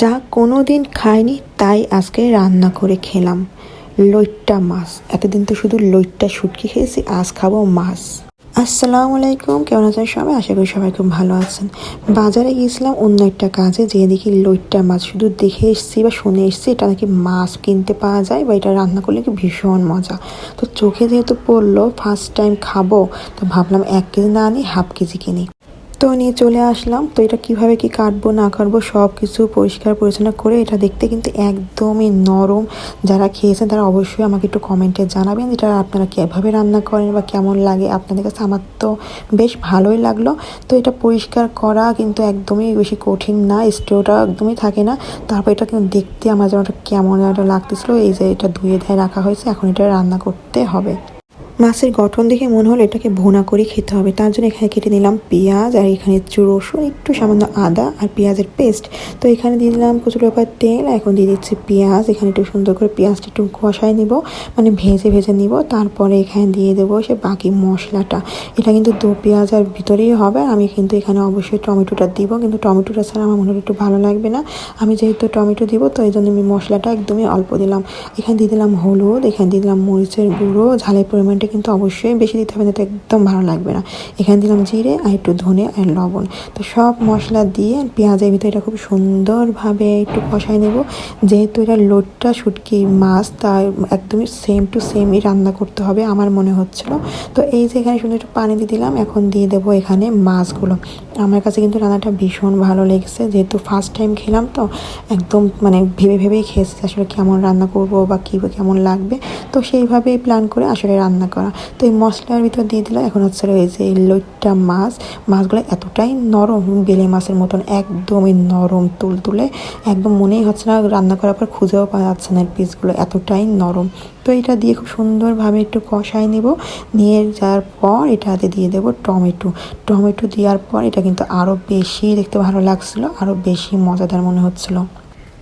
যা কোনো দিন খাইনি, তাই আজকে রান্না করে খেলাম। লইট্টা মাছ। এতদিন তো শুধু লইট্টা শুটকি খেয়েছি, আজ খাব মাছ। আসসালামু আলাইকুম, কেমন আছেন সবাই? আশা করি সবাই খুব ভালো আছেন। বাজারে গিয়েছিলাম অন্য একটা কাজে যেয়ে দেখি লইট্টা মাছ শুধু দেখে এসেছি বা শুনে এসেছি, এটা নাকি মাছ কিনতে পাওয়া যায় বা এটা রান্না করলে কি ভীষণ মজা। তো চোখে যেহেতু পড়ল ফার্স্ট টাইম খাব, তো ভাবলাম এক কেজি না আনি হাফ কেজি কিনি। তো নিয়ে চলে আসলাম। তো এটা কীভাবে কি কাটবো, না কাটবো সব কিছু পরিষ্কার পরিচ্ছন্ন করে এটা দেখতে কিন্তু একদমই নরম। যারা খেয়েছেন তারা অবশ্যই আমাকে একটু কমেন্টে জানাবেন এটা আপনারা কীভাবে রান্না করেন বা কেমন লাগে। আপনাদের কাছে আমার তো বেশ ভালোই লাগল। তো এটা পরিষ্কার করা কিন্তু একদমই বেশি কঠিন না, স্টোটা একদমই থাকে না। তারপর এটা কিন্তু দেখতে আমার একটা কেমন একটা লাগতেছিলো। এই যে এটা ধুয়ে ধায় রাখা হয়েছে, এখন এটা রান্না করতে হবে। মাছের গঠন দেখে মনে হলো এটাকে ভুনা করে খেতে হবে। তার জন্য এখানে কেটে নিলাম পেঁয়াজ আর এখানে একটু রসুন, একটু সামান্য আদা আর পেঁয়াজের পেস্ট। তো এখানে দিয়ে দিলাম প্রচুর ব্যাপার তেল, এখন দিয়ে দিচ্ছি পেঁয়াজ। এখানে একটু সুন্দর করে পেঁয়াজটা একটু কষায় নিব মানে ভেজে ভেজে নিব। তারপরে এখানে দিয়ে দেবো সে বাকি মশলাটা। এটা কিন্তু দু পেঁয়াজ আর ভিতরেই হবে। আমি কিন্তু এখানে অবশ্যই টমেটোটা দিব, কিন্তু টমেটোটা ছাড়া আমার মনে হয় একটু ভালো লাগবে না। আমি যেহেতু টমেটো দিব, তো এই জন্য আমি মশলাটা একদমই অল্প দিলাম। এখানে দিয়ে দিলাম হলুদ, এখানে দিয়ে দিলাম মরিচের গুঁড়ো, ঝালের পরিমাণটা কিন্তু অবশ্যই বেশি দিতে হবে না, তো একদম ভালো লাগবে না। এখানে দিলাম জিরে আর একটু ধনে আর লবণ। তো সব মশলা দিয়ে পেঁয়াজের ভিতরে এটা খুব সুন্দরভাবে একটু কষাই নেব। যেহেতু এটা লোটটা শুটকি মাছ, তাই একদমই সেম টু সেমই রান্না করতে হবে আমার মনে হচ্ছিল। তো এই যে এখানে সুন্দর একটু পানি দিয়ে দিলাম, এখন দিয়ে দেবো এখানে মাছগুলো। আমার কাছে কিন্তু রান্নাটা ভীষণ ভালো লেগেছে, যেহেতু ফার্স্ট টাইম খেলাম তো একদম মানে ভেবে ভেবেই খেয়েছি আসলে কেমন রান্না করব বা কী কেমন লাগবে। তো সেইভাবেই প্ল্যান করে আসলে রান্না করা। তো এই মশলার ভিতর দিয়ে দিলাম এখন হচ্ছে রয়েছে এই লইট্টা মাছ। মাছগুলো এতটাই নরম, বেলে মাছের মতন, একদমই নরম তুল তুলে। একদম মনেই হচ্ছে না রান্না করার পর খুঁজেও পাওয়া যাচ্ছে না পিসগুলো এতটাই নরম। তো এটা দিয়ে খুব সুন্দরভাবে একটু কষাই নেব। নিয়ে যাওয়ার পর এটাতে দিয়ে দেবো টমেটো। টমেটো দেওয়ার পর এটা কিন্তু আরও বেশি দেখতে ভালো লাগছিল আরও বেশি মজাদার মনে হচ্ছিল।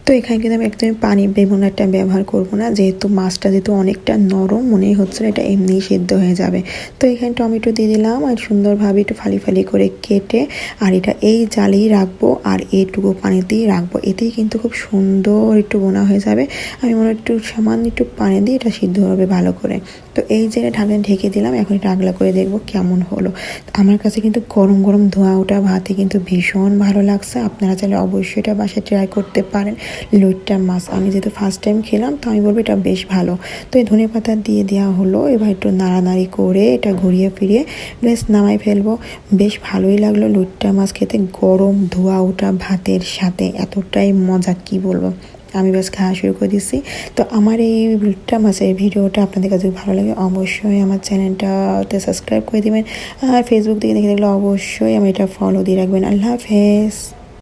তো এখানে কিন্তু আমি একদমই পানি বেগুনাটা ব্যবহার করব না। যেহেতু মাছটা যেহেতু অনেকটা নরম, মনেই হচ্ছে এটা এমনিই সেদ্ধ হয়ে যাবে। তো এখানে টমেটো দিয়ে দিলাম আর সুন্দরভাবে একটু ফালি ফালি করে কেটে আর এটা এই জালেই রাখব আর এইটুকু পানিতেই রাখব। এতেই কিন্তু খুব সুন্দর একটু বোনা হয়ে যাবে। আমি মনে একটু সামান্য একটু পানি দিয়ে এটা সিদ্ধ হবে ভালো করে। তো এই যে ঢাকনা ঢেকে দিলাম, এখন এটা আগলা করে দেখব কেমন হলো। আমার কাছে কিন্তু গরম গরম ধোয়া ওটা ভাতে কিন্তু ভীষণ ভালো লাগছে। আপনারা চাইলে অবশ্যই এটা বাসায় ট্রাই করতে পারেন। লইট্টা মাছ, আমি যেহেতু ফার্স্ট টাইম খেলাম, তো আমি বলব এটা বেশ ভালো। তো এই ধনে পাতা দিয়ে দেওয়া হলো, এবার একটু নাড়ানাড়ি করে এটা ঘুরিয়ে ফিরিয়ে বেশ নামাই ফেলব। বেশ ভালোই লাগল লইট্টা মাছ খেতে, গরম ধোয়া ওটা ভাতের সাথে, এতটাই মজা, কি বলব? আমি ব্যাস খাওয়া শুরু করে দিচ্ছি তো আমার এই রুটটা মাসের ভিডিওটা আপনাদের কাছে ভালো লাগে, অবশ্যই আমার চ্যানেলটাতে সাবস্ক্রাইব করে দেবেন। আর ফেসবুক থেকে দেখে দেখলে অবশ্যই আমি এটা ফলো দিয়ে রাখবেন। আল্লাহ হাফেজ।